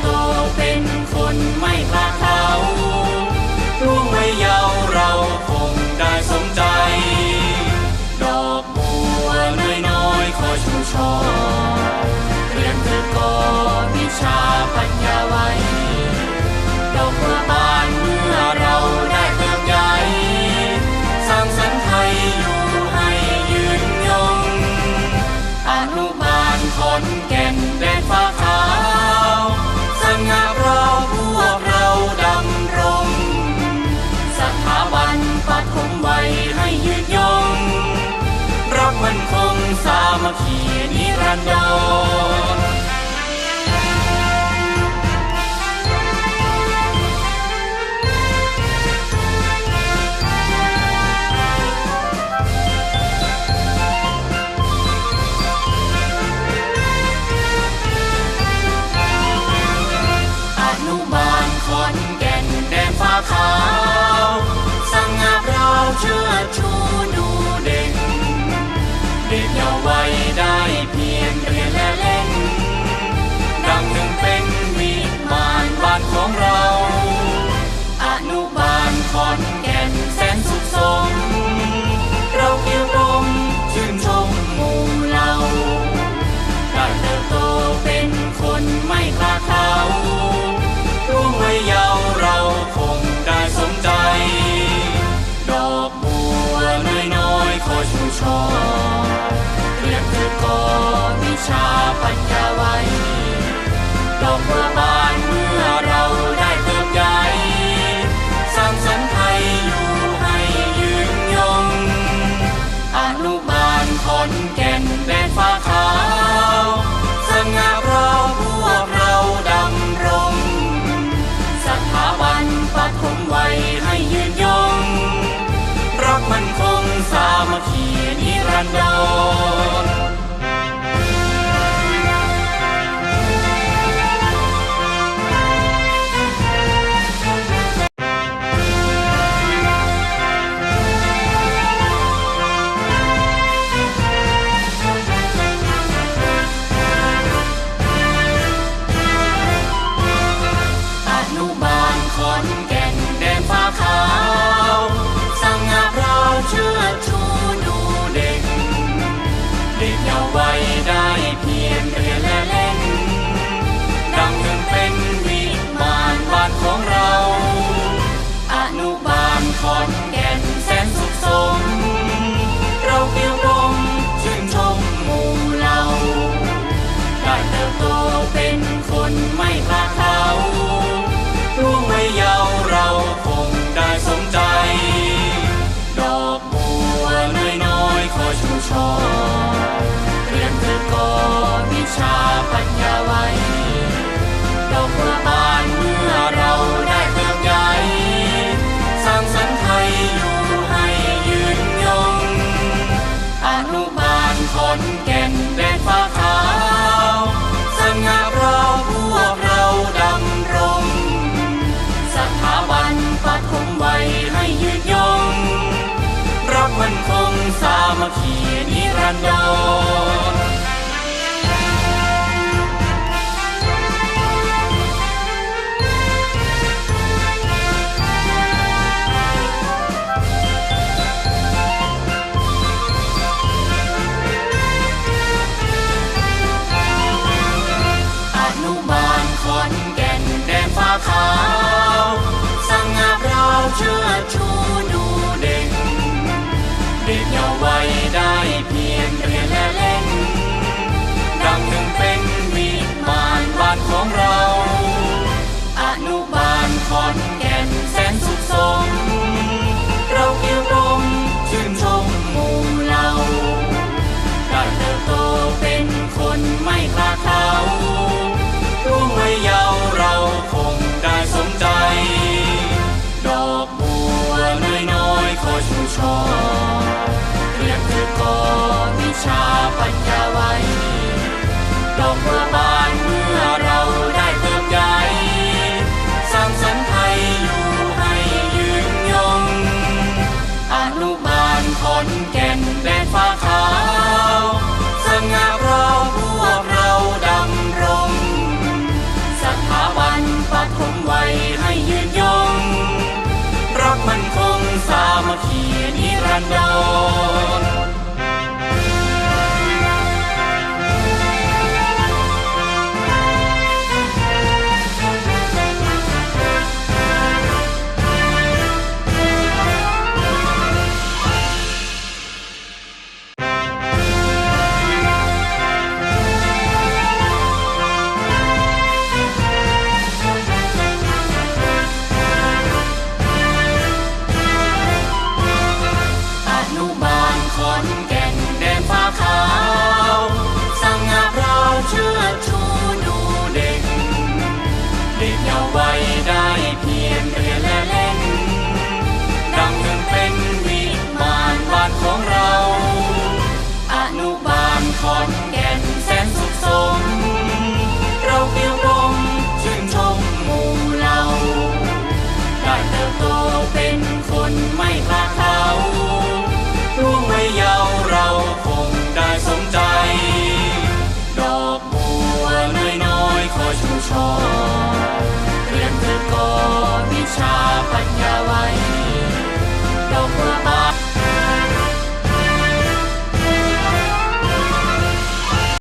โตเป็นคนไม่พลาดเขาร่วไม่ยาเราคงได้สมใจ ดอกบัวน้อยคอยชูชอเรียนเธอก่อวิชาปัญญาไว้ ดอกบัวบานเมื่อเราได้เติมใหญ่สร้างสรรค์อยู่ให้ยืนยง อนุบาลขอนแก่นแดนฟ้าขาว Bengarobu I know. เดีกเงาไว้ได้เพียงเรียนและเล่น ดังหนึ่งเป็นวิมานบ้านของเรา อนุบาลขอนแก่นแสนสุขสม เราเกี่ยวลมชื่นชมหมู่เราได้เติบโตเป็นคนไม่พลาดเขาร่วงวัยยาวเราคงได้สมใจ ดอกบัวน้อยๆคอยชูช่อ เขียนิรันดรขาวสัง่าเราเชิดชูดู ไว้ได้พี ได้เพียงเรือและเล่